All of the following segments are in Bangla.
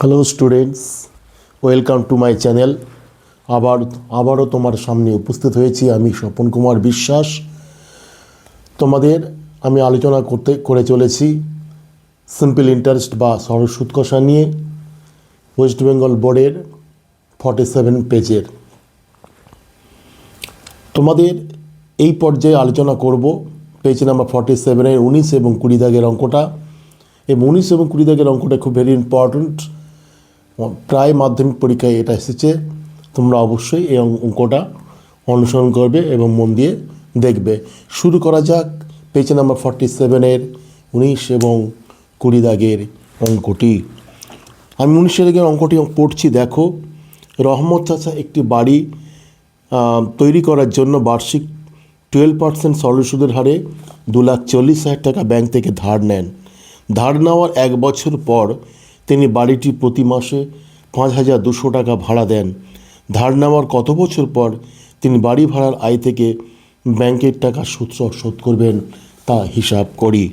Hello students welcome to my channel আবার, আবারও তোমার সামনে উপস্থিত হয়েছি আমি স্বপন কুমার বিশ্বাস। তোমাদের আমি আলোচনা করতে, করে চলেছি সিম্পল ইন্টারেস্ট বা সরল সুদ কষা নিয়ে ওয়েস্ট বেঙ্গল বোর্ডের ফর্টি সেভেন পেজের তোমাদের এই পর্যায়ে আলোচনা করব পেজ নাম্বার ফর্টি সেভেনের উনিশ এবং কুড়ি দাগের অঙ্কটা। এবং উনিশ এবং কুড়ি দাগের অঙ্কটা খুব ভেরি ইম্পর্ট্যান্ট প্রায় মাধ্যমিক পরীক্ষায় এটা এসেছে। তোমরা অবশ্যই এই অঙ্কটা অনুসরণ করবে এবং মন দিয়ে দেখবে। শুরু করা যাক পেজ নাম্বার ফর্টি সেভেনের উনিশ এবং কুড়ি দাগের অঙ্কটি। আমি উনিশের দাগের অঙ্কটি পড়ছি, দেখো। রহমত চাচা একটি বাড়ি তৈরি করার জন্য বার্ষিক টুয়েলভ পার্সেন্ট সরল সুদের হারে দু লাখ চল্লিশ হাজার টাকা ব্যাংক থেকে ধার নেন। ধার নেওয়ার এক বছর পর তিনি বাড়িটি প্রতি মাসে পাঁচ হাজার দুশো টাকা ভাড়া দেন। ধার নেওয়ার কত বছর পর তিনি বাড়ি ভাড়ার আয় থেকে ব্যাংকের টাকা সুদ শোধ করবেন, তা হিসাব করি।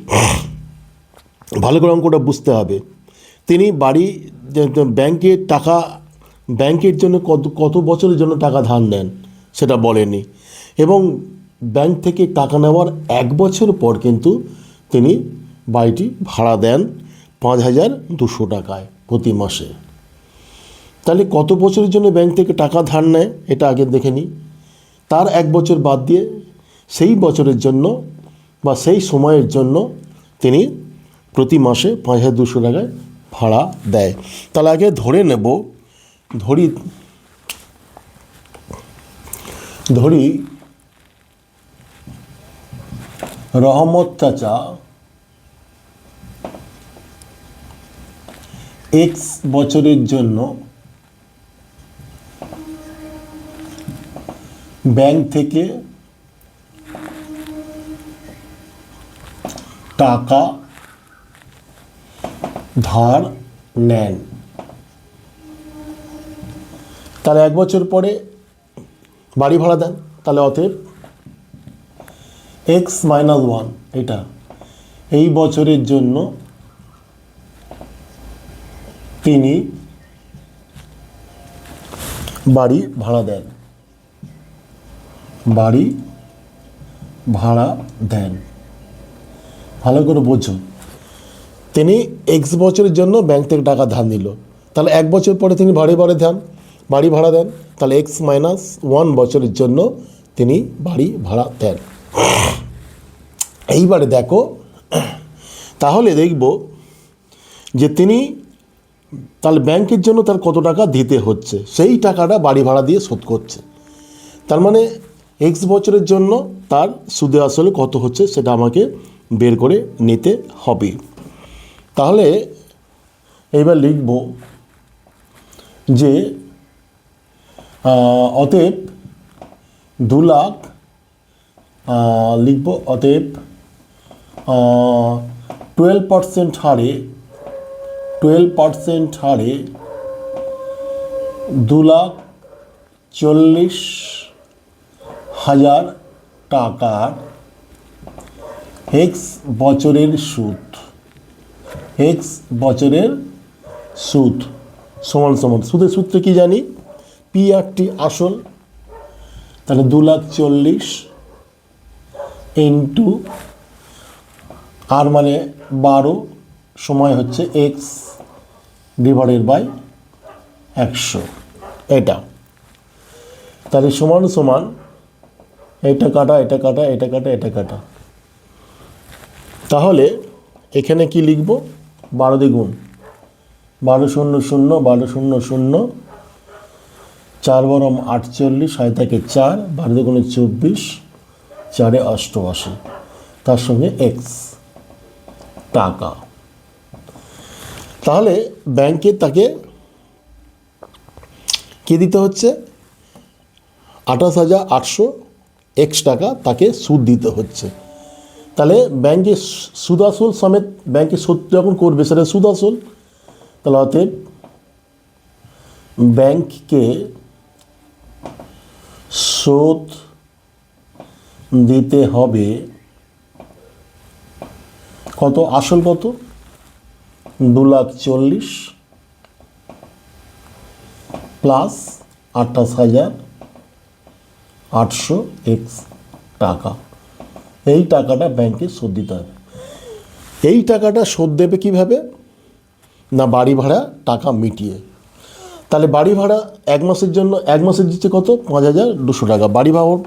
ভালো করে অঙ্কটা বুঝতে হবে। তিনি বাড়ি ব্যাংকের টাকা, ব্যাংকের জন্য কত কত বছরের জন্য টাকা ধার নেন, সেটা বলেনি এবং ব্যাংক থেকে টাকা নেওয়ার এক বছর পর কিন্তু তিনি বাড়িটি ভাড়া দেন। পাঁচ হাজার দুশো টাকায় প্রতি মাসে। তাহলে কত বছরের জন্য ব্যাংক থেকে টাকা ধার নেয়, এটা আগে দেখে নিই। তার এক বছর বাদ দিয়ে সেই বছরের জন্য বা সেই সময়ের জন্য তিনি প্রতি মাসে পাঁচ হাজার দুশো টাকায় ভাড়া দেয়। তাহলে আগে ধরে নেব, ধরি ধরি রহমত চাচা এক্স বছরের জন্য ব্যাংক থেকে টাকা ধার নেন। তাহলে এক বছর পরে বাড়ি ভাড়া দেন, তাহলে অতএব এক্স মাইনাস ওয়ান এটা। এই বছরের জন্য তিনি বাড়ি ভাড়া দেন। বাড়ি ভাড়া দেন। ভালো করে বোঝো। তিনি এক্স বছরের জন্য ব্যাংক থেকে টাকা ধার নিল। তাহলে এক বছর পরে তিনি বাড়ি ভাড়া দেন। বাড়ি ভাড়া দেন। তাহলে এক্স মাইনাস ওয়ান বছরের জন্য তিনি বাড়ি ভাড়া দেন। এইবারে দেখো, তাহলে দেখব যে তিনি তাহলে ব্যাংকের জন্য তার কত টাকা দিতে হচ্ছে? সেই টাকাটা বাড়ি ভাড়া দিয়ে শোধ করছে। তার মানে এক্স বছরের জন্য তার সুদে আসলে কত হচ্ছে সেটা আমাকে বের করে নিতে হবে। তাহলে এইবার লিখব যে অতএব দু লাখ লিখব অতএব টুয়েলভ পার্সেন্ট হারে টুয়েলভ পার্সেন্ট হারে দু লাখ চল্লিশ হাজার টাকার এক্স বছরের সুদ। এক্স বছরের সুদ। সমান সমান। সুদের সূত্রে কি জানি? পি আর টি আসল, তাহলে দু লাখ চল্লিশ ইন্টু আর মানে বারো, সময় হচ্ছে এক্স ডিভাইডেড বাই একশো। এটা। তাহলে সমান সমান এটা কাটা এটা কাটা এটা কাটা এটা কাটা। তাহলে এখানে কি লিখব? বারো দ্বিগুণ। বারো শূন্য শূন্য, বারো শূন্য শূন্য। চার বরম আটচল্লিশ হয় থাকে চার, বারো দ্বিগুণে চব্বিশ, চারে অষ্টআশি। তার সঙ্গে এক্স টাকা। তাহলে ব্যাংকে তাকে কে দিতে হচ্ছে? আঠাশ হাজার আটশো এক্স টাকা তাকে সুদ দিতে হচ্ছে। তাহলে ব্যাংকে সুদ আসল সমেত ব্যাংকে সুদ যখন করবে, সেটা সুদ আসল তাহলে অতএব ব্যাংককে সুদ দিতে হবে। কত? আসল কত? দু লাখ চল্লিশ প্লাস আঠাশ হাজার আটশো এক্স টাকা। এই টাকাটা ব্যাংকে শোধ দিতে হবে। এই টাকাটা শোধ দেবে কীভাবে? না বাড়ি ভাড়া, টাকা মিটিয়ে। তাহলে বাড়ি ভাড়া এক মাসের জন্য, এক মাসের দিচ্ছে কত? পাঁচ হাজার দুশো টাকা। বাড়ি বাবদ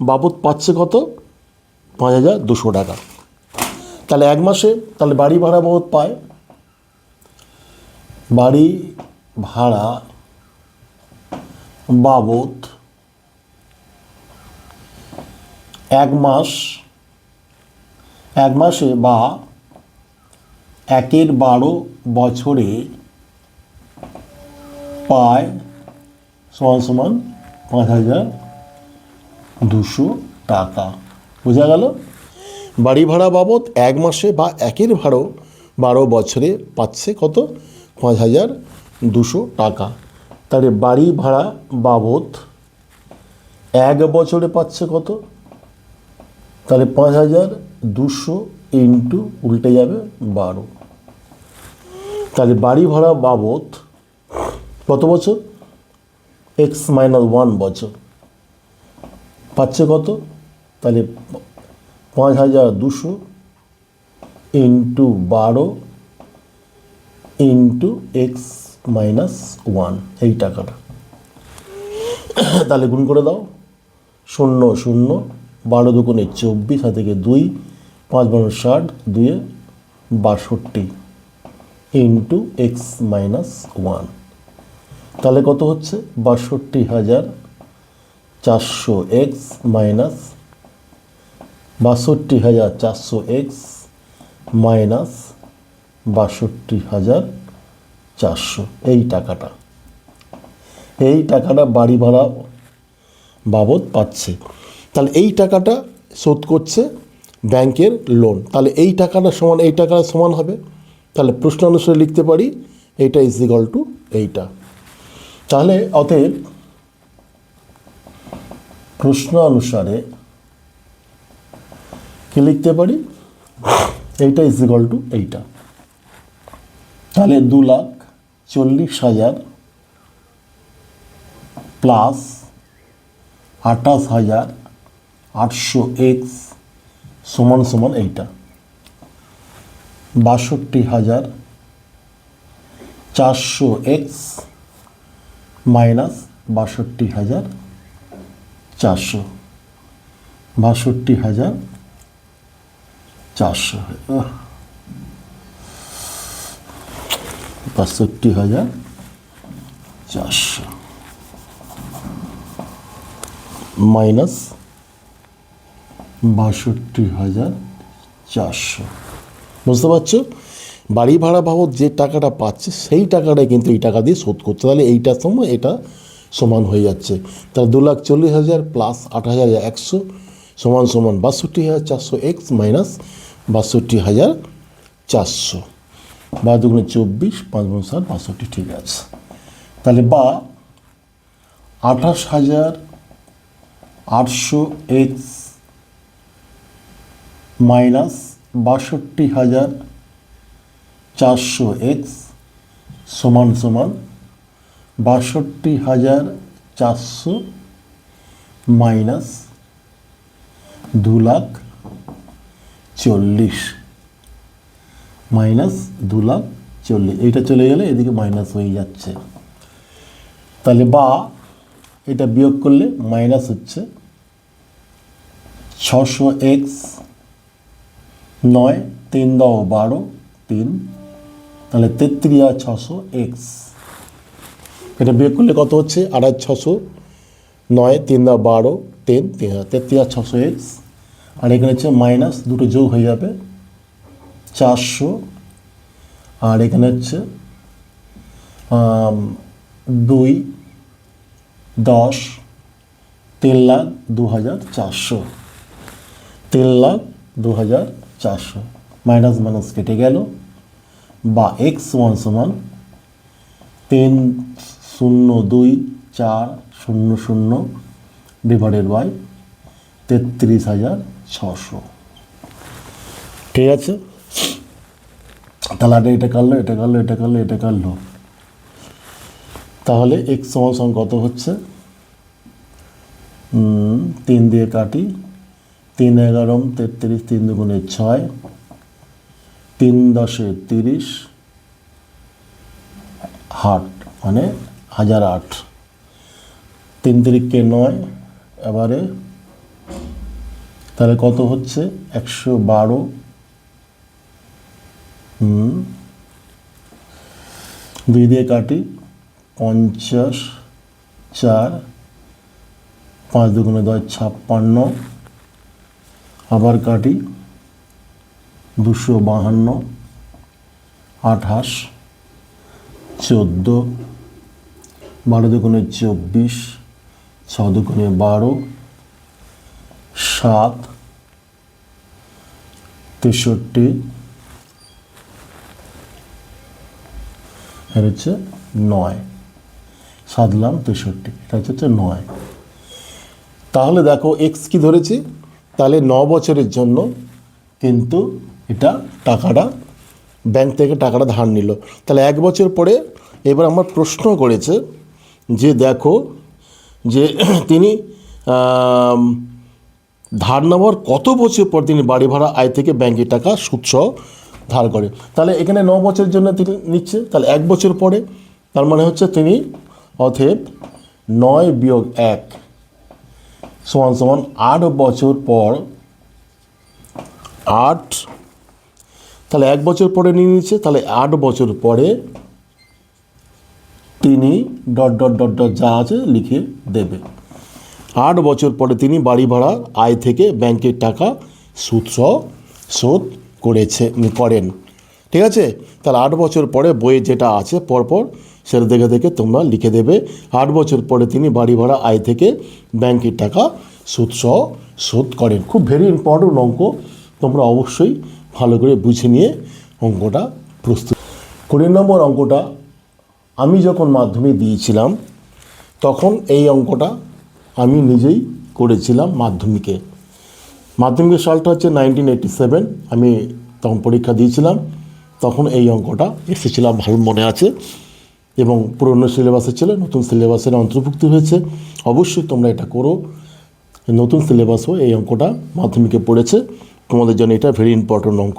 বাবদ পাচ্ছে কত? পাঁচ হাজার দুশো টাকা। তাহলে এক মাসে, তাহলে বাড়ি ভাড়া বাবদ পায় বাড়ি, ভাড়া বাবদ এক মাস, এক মাসে বা একের বারো বছরে পায় সমান সমান পাঁচ হাজার দুশো টাকা। বোঝা গেল? বাড়ি ভাড়া বাবদ এক মাসে বা একের ভাড়ো বারো বছরে পাচ্ছে কত? পাঁচ হাজার দুশো টাকা। তাহলে বাড়ি ভাড়া বাবদ এক বছরে পাচ্ছে কত? তাহলে পাঁচ হাজার দুশো ইন্টু উল্টে যাবে বারো। তাহলে বাড়ি ভাড়া বাবদ কত বছর? এক্স মাইনাস ওয়ান বছর। পাচ্ছে কত? তাহলে পাঁচ হাজার দুশো ইন্টু বারো ইন্টু এক্স মাইনাস ওয়ান, এই টাকাটা। তাহলে গুণ করে দাও। শূন্য শূন্য, বারো দুগুণে চব্বিশ, হাত থেকে দুই, পাঁচ বারো ষাট, দুয়ে বাষট্টি, ইন্টু এক্স মাইনাস ওয়ান। তাহলে কত হচ্ছে? বাষট্টি হাজার চারশো এক্স মাইনাস বাষট্টি হাজার চারশো এক্স মাইনাস বাষট্টি হাজার চারশো। এই টাকাটা। এই টাকাটা বাড়ি ভাড়া বাবদ পাচ্ছে। তাহলে এই টাকাটা শোধ করছে ব্যাংকের লোন তাহলে এই টাকাটা সমান, এই টাকাটা সমান হবে। তাহলে প্রশ্ন অনুসারে লিখতে পারি এইটা ইজ ইকাল টু এইটা। তাহলে অতএব প্রশ্ন অনুসারে কি লিখতে পারি? এইটা ইজ ইকাল টু এইটা। তাহলে দু লাখ চল্লিশ হাজার প্লাস আঠাশ হাজার আটশো এক্স সমান সমান এইটা। বাষট্টি হাজার চারশো এক্স মাইনাস বাষট্টি হাজার চারশো। বাষট্টি হাজার চারশো। বাষট্টি হাজার চারশো। মাইনাস বাষট্টি হাজার চারশো। বুঝতে পারছ? বাড়ি ভাড়া বাবদ যে টাকাটা পাচ্ছে, সেই টাকাটাই কিন্তু এই টাকা দিয়ে শোধ করতে তাহলে এইটার সময় এটা সমান হয়ে যাচ্ছে। তাহলে দু লাখ চল্লিশ হাজার প্লাস আট হাজার একশো সমান সমান বাষট্টি হাজার চারশো এক্স মাইনাস বাষট্টি হাজার চারশো। বা দুগুণে চব্বিশ, পাঁচ গুণ সাত, বাষট্টি, ঠিক আছে। তাহলে বা আঠাশ হাজার আটশো এক্স মাইনাস বাষট্টি হাজার চারশো এক্স সমান সমান বাষট্টি হাজার চারশো মাইনাস দু লাখ চল্লিশ। মাইনাস দু লাখ চল্লিশ। এইটা চলে গেলে এদিকে মাইনাস হয়ে যাচ্ছে। তাহলে বা এটা বিয়োগ করলে মাইনাস হচ্ছে ছশো এক্স নয়, তিন দাও বারো, তিন। তাহলে তেত্রিশ আর ছশো এক্স। এটা বিয়োগ করলে কত হচ্ছে? আড়াই, ছশো নয়, তিন দাও বারো, তিন তিন, তেত্রিশ আর ছশো এক্স। আর এখানে হচ্ছে মাইনাস, দুটো যোগ হয়ে যাবে চারশো। আর এখানে হচ্ছে দুই, দশ, তিন লাখ দু হাজার চারশো। তিন লাখ দু হাজার চারশো। মাইনাস মাইনাস কেটে গেল। বা এক্স সমান সমান তিন শূন্য দুই চার শূন্য শূন্য ডিভাইডেড বাই তেত্রিশ হাজার ছশো। ঠিক আছে? তাহলে এটা কাটলো এটা কাটলো এটা কাটলো এটা কাটলো। তাহলে এক্স সমান সমান কত হচ্ছে? তিন দিয়ে কাটি। তিন এগারো, তেত্রিশ, তিন দুগুণে ছয়। তিন দশে তিরিশ। হাট মানে হাজার আট। তিন তিরিখকে নয়, এবারে তাহলে কত হচ্ছে? একশো বারো। হুম। দুই দিয়ে কাটি, পঞ্চাশ, চার, পাঁচ দুগুণে দশ, ছাপ্পান্ন। আবার কাটি, দুশো বাহান্ন, আঠাশ, চোদ্দ, বারো দুগুণে চব্বিশ, ছ দুগুণে বারো, সাত, তেষট্টি হচ্ছে নয়। সাতলাম তেষট্টি এটা হচ্ছে নয়। তাহলে দেখো এক্স কি ধরেছি? তাহলে ন বছরের জন্য কিন্তু এটা টাকাটা ব্যাংক থেকে টাকাটা ধার নিল। তাহলে এক বছর পরে এবার আমার প্রশ্ন করেছে যে দেখো যে তিনি ধার নেওয়ার কত বছর পর তিনি বাড়ি ভাড়া আয় থেকে ব্যাংকে টাকা সুদসহ ধার করে। তাহলে এখানে ন বছরের জন্য তিনি নিচ্ছে, তাহলে এক বছর পরে তার মানে হচ্ছে তিনি অথেব নয় বিয়োগ এক সমান সমান আট বছর পর আট। তাহলে এক বছর পরে নিয়ে নিচ্ছে, তাহলে আট বছর পরে তিনি ডট ডট ডট ডট যা আছে লিখে দেবে। আট বছর পরে তিনি বাড়ি ভাড়া আয় থেকে ব্যাংকের টাকা সুদসহ শোধ করেছে করেন। ঠিক আছে? তাহলে আট বছর পরে বইয়ে যেটা আছে, পরপর সেটা দেখে দেখে তোমরা লিখে দেবে। আট বছর পরে তিনি বাড়ি ভাড়া আয় থেকে ব্যাংকের টাকা সুদসহ শোধ করেন। খুব ভেরি ইম্পর্টেন্ট অঙ্ক। তোমরা অবশ্যই ভালো করে বুঝে নিয়ে অঙ্কটা প্রস্তুত কুড়ি নম্বর অঙ্কটা, আমি যখন মাধ্যমিক দিয়েছিলাম, তখন এই অঙ্কটা আমি নিজেই করেছিলাম মাধ্যমিকে। মাধ্যমিকের সালটা হচ্ছে নাইনটিন এইটি সেভেন আমি তখন পরীক্ষা দিয়েছিলাম, তখন এই অঙ্কটা এসেছিলাম ভালো মনে আছে এবং পুরনো সিলেবাসে ছিল, নতুন সিলেবাসের অন্তর্ভুক্ত হয়েছে। অবশ্যই তোমরা এটা করো, নতুন সিলেবাসও এই অঙ্কটা মাধ্যমিকে পড়েছে। তোমাদের জন্য এটা ভেরি ইম্পর্ট্যান্ট অঙ্ক।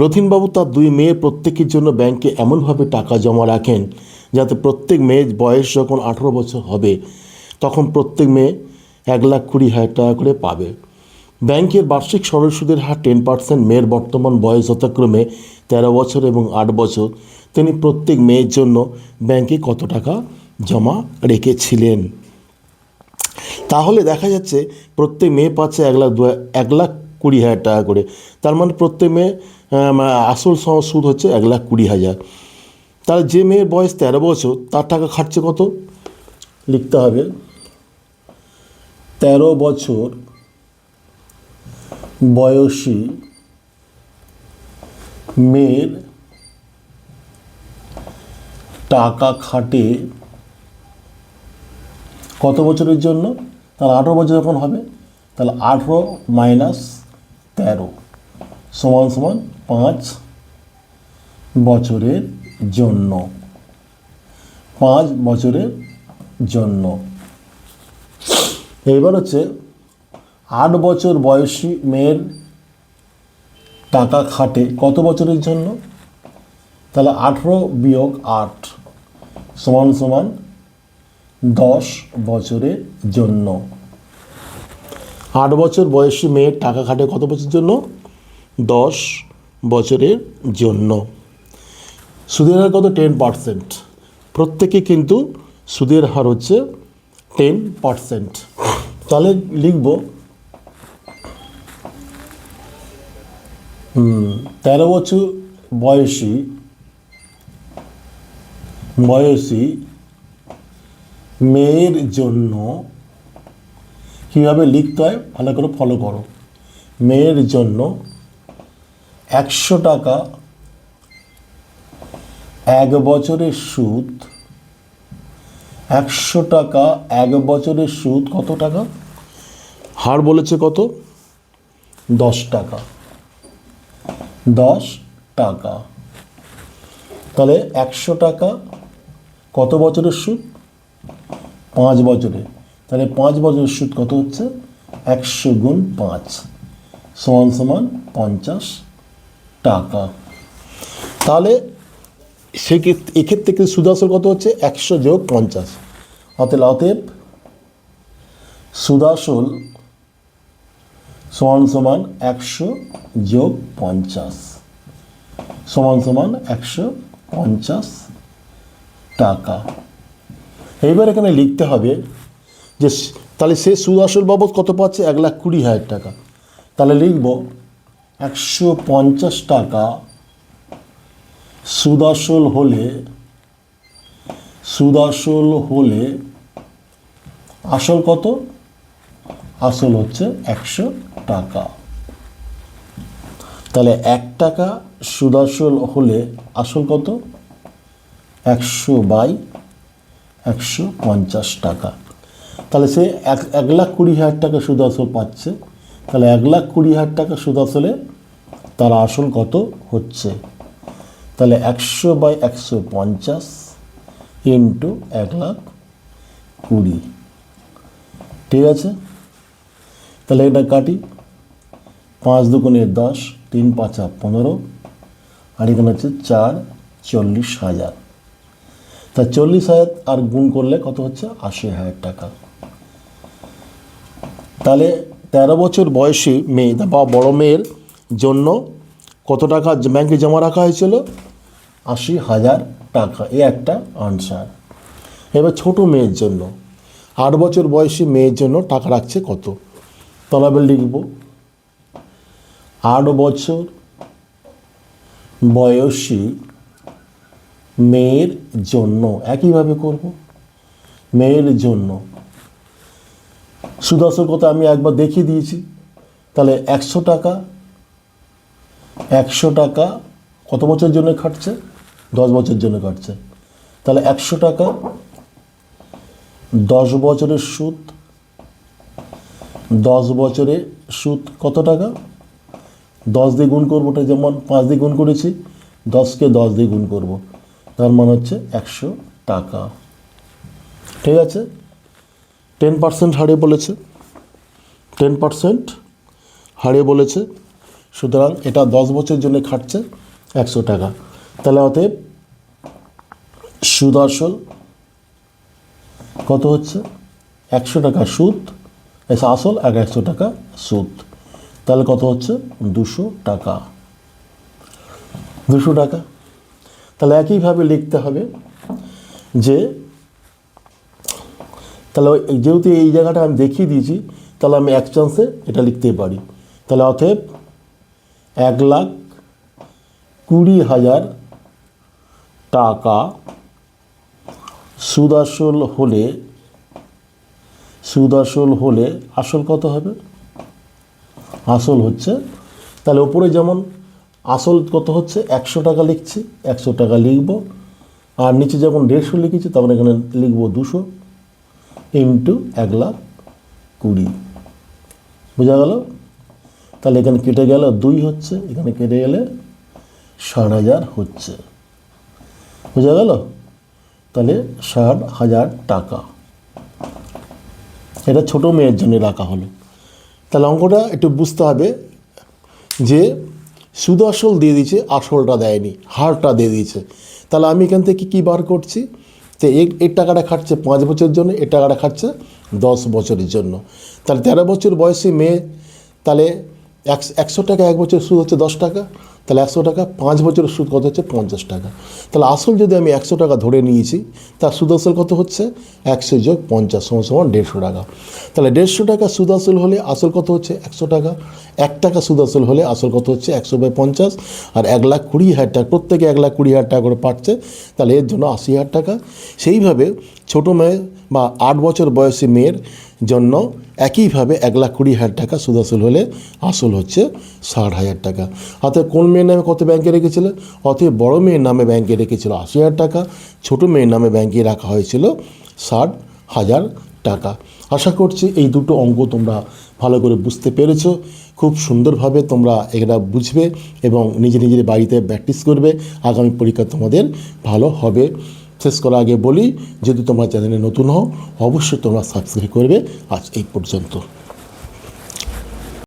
রথিনবাবু তার দুই মেয়ে প্রত্যেকের জন্য ব্যাংকে এমনভাবে টাকা জমা রাখেন যাতে প্রত্যেক মেয়ের বয়স যখন আঠেরো বছর হবে, তখন প্রত্যেক মেয়ে এক লাখ কুড়ি হাজার টাকা করে পাবে। ব্যাংকের বার্ষিক সরল সুদের হার টেন পার্সেন্ট, মেয়ের বর্তমান বয়স যথাক্রমে তেরো বছর এবং আট বছর। তিনি প্রত্যেক মেয়ের জন্য ব্যাংকে কত টাকা জমা রেখেছিলেন? তাহলে দেখা যাচ্ছে প্রত্যেক মেয়ে পাচ্ছে এক লাখ দু এক লাখ কুড়ি হাজার টাকা করে। তার মানে প্রত্যেক মেয়ে আসল সুদ হচ্ছে এক লাখ কুড়ি হাজার। তাহলে যে মেয়ের বয়স তেরো বছর, তার টাকা খাটছে কত? লিখতে হবে। তেরো বছর বয়সী মেয়ের টাকা খাটে কত বছরের জন্য? তাহলে আঠেরো বছর যখন হবে, তাহলে আঠেরো মাইনাস তেরো সমান সমান পাঁচ বছরের জন্য। পাঁচ বছরের জন্য। এইবার হচ্ছে আট বছর বয়সী মেয়ের টাকা খাটে। কত বছরের জন্য? তাহলে আঠেরো বিয়োগ আট সমান সমান দশ বছরের জন্য। আট বছর বয়সী মেয়ের টাকা খাটে কত বছরের জন্য? দশ বছরের জন্য। সুদের হার কত? Ten percent. প্রত্যেকে কিন্তু সুদের হার হচ্ছে টেন পার্সেন্ট। তাহলে লিখব তেরো বছর বয়সী বয়সী মেয়ের জন্য কীভাবে লিখতে হয় ভালো করে ফলো করো। মেয়ের জন্য একশো টাকা, এক বছরের সুদ, একশো টাকা, এক বছরের সুদ কত টাকা? হার বলেছে কত? দশ টাকা। দশ টাকা। তাহলে একশো টাকা কত বছরের সুদ? পাঁচ বছরে তাহলে পাঁচ বছরের সুদ কত হচ্ছে? একশো গুণ পাঁচ সমান সমান পঞ্চাশ টাকা। তাহলে সেক্ষেত্রে এক্ষেত্রে কিন্তু সুদাসল কত হচ্ছে? একশো যোগ পঞ্চাশ। অতএব অতএব সুদাসল সমান সমান একশো যোগ পঞ্চাশ। সমান সমান একশো পঞ্চাশ টাকা। এইবার এখানে লিখতে হবে যে তাহলে সে সুদ আসল বাবদ কত পাচ্ছে? এক লাখ কুড়ি হাজার টাকা। তাহলে লিখব একশো পঞ্চাশ টাকা সুদাসল হলে সুদাসল হলে আসল কত? আসল হচ্ছে একশো টাকা। তাহলে এক টাকা সুদাসল হলে আসল কত? একশো বাই একশো পঞ্চাশ টাকা। তাহলে সে এক এক লাখ কুড়ি হাজার টাকা সুদ আসল পাচ্ছে। তাহলে এক লাখ কুড়ি হাজার টাকা সুদ আসলে তার আসল কত হচ্ছে? তাহলে একশো বাই একশো পঞ্চাশ ইন্টু এক লাখ কুড়ি। ঠিক আছে? তাহলে এটা কাটি, পাঁচ দুগুণে দশ, তিন পাঁচা পনেরো, আর এখানে হচ্ছে চার চল্লিশ হাজার। তা চল্লিশ হাজার আর গুণ করলে কত হচ্ছে? আশি হাজার টাকা। তাহলে তেরো বছর বয়সী মেয়ে বা বড় মেয়ের জন্য কত টাকা ব্যাংকে জমা রাখা হয়েছিল? আশি হাজার টাকা, এ একটা আনসার। এবার ছোট মেয়ের জন্য, আট বছর বয়সী মেয়ের জন্য টাকা রাখছে কত? তলাবে লিখব আট বছর বয়সী মেয়ের জন্য, একইভাবে করব, মেয়ের জন্য। সুদর্শন কথা আমি একবার দেখিয়ে দিয়েছি। তাহলে একশো টাকা একশো টাকা কত বছরের জন্য খাটছে? দশ বছরের জন্য কাটছে তাহলে একশো টাকা, দশ বছরের সুদ দশ বছরে সুদ কত টাকা? দশ দিয়ে গুণ করব ওটা যেমন পাঁচ দিয়ে গুণ করেছি, দশকে দশ দিয়ে গুণ করব। তার মানে হচ্ছে একশো টাকা। ঠিক আছে? টেন পার্সেন্ট হারে বলেছে। টেন পার্সেন্ট হারে বলেছে। সুতরাং এটা দশ বছরের জন্য খাটছে একশো টাকা। তাহলে অতএব সুদ আসল কত হচ্ছে? একশো টাকা সুদ আসল আর একশো টাকা সুদ। তাহলে কত হচ্ছে? দুশো টাকা। দুশো টাকা। তাহলে একইভাবে লিখতে হবে যে, তাহলে যেহেতু এই জায়গাটা আমি দেখিয়ে দিয়েছি, তাহলে আমি এক চান্সে এটা লিখতে পারি। তাহলে অতএব এক লাখ কুড়ি হাজার টাকা সুদাসল হলে সুদাসল হলে আসল কত হবে? আসল হচ্ছে, তাহলে ওপরে যেমন আসল কত হচ্ছে? একশো টাকা লিখছি, একশো টাকা লিখব, আর নিচে যখন দেড়শো লিখেছি তখন এখানে লিখব দুশো ইন্টু এক লাখ কুড়ি। বোঝা গেল? তাহলে এখানে কেটে গেল দুই হচ্ছে, এখানে কেটে গেলে ষাট হাজার হচ্ছে। বোঝা গেল? তাহলে ষাট হাজার টাকা। এটা ছোট মেয়ের জন্য রাখা হলো। তাহলে অঙ্কটা একটু বুঝতে হবে যে সুদ আসল দিয়ে দিয়েছে, আসলটা দেয়নি, হারটা দিয়ে দিয়েছে। তাহলে আমি এখান থেকে কী বার করছি? তো এর টাকাটা খাটছে পাঁচ বছরের জন্য এর টাকাটা খাটছে দশ বছরের জন্য। তাহলে তেরো বছর বয়সী মেয়ে, তাহলে একশো টাকা এক বছর সুদ হচ্ছে দশ টাকা তাহলে একশো টাকা, পাঁচ বছরের সুদ কত হচ্ছে? পঞ্চাশ টাকা। তাহলে আসল যদি আমি একশো টাকা ধরে নিয়েছি, তার সুদ আসল কত হচ্ছে? একশো যোগ পঞ্চাশ সমান সমান দেড়শো টাকা। তাহলে দেড়শো টাকা সুদ আসল হলে আসল কত হচ্ছে? একশো টাকা। এক টাকা সুদ আসল হলে আসল কত হচ্ছে? একশো বাই পঞ্চাশ। আর এক লাখ কুড়ি হাজার টাকা, প্রত্যেকে এক লাখ কুড়ি হাজার টাকা করে পাচ্ছে, তাহলে এর জন্য আশি হাজার টাকা। সেইভাবে ছোটো মেয়ে বা আট বছর বয়সী মেয়ের জন্য একইভাবে এক লাখ কুড়ি হাজার টাকা সুদ আসল হলে আসল হচ্ছে ষাট হাজার টাকা। অর্থাৎ কোন মেয়ের নামে কত ব্যাংকে রেখেছিল? অতএব বড় মেয়ের নামে ব্যাংকে রেখেছিল আশি হাজার টাকা, ছোটো মেয়ের নামে ব্যাংকে রাখা হয়েছিল ষাট হাজার টাকা। আশা করছি এই দুটো অঙ্ক তোমরা ভালো করে বুঝতে পেরেছ। খুব সুন্দরভাবে তোমরা এটা বুঝবে এবং নিজে নিজের বাড়িতে প্র্যাকটিস করবে। আগামী পরীক্ষা তোমাদের ভালো হবে। শেষ করার আগে বলি, যদি তোমার চ্যানেলে নতুন হও, অবশ্যই তোমরা সাবস্ক্রাইব করবে। আজ এই পর্যন্ত।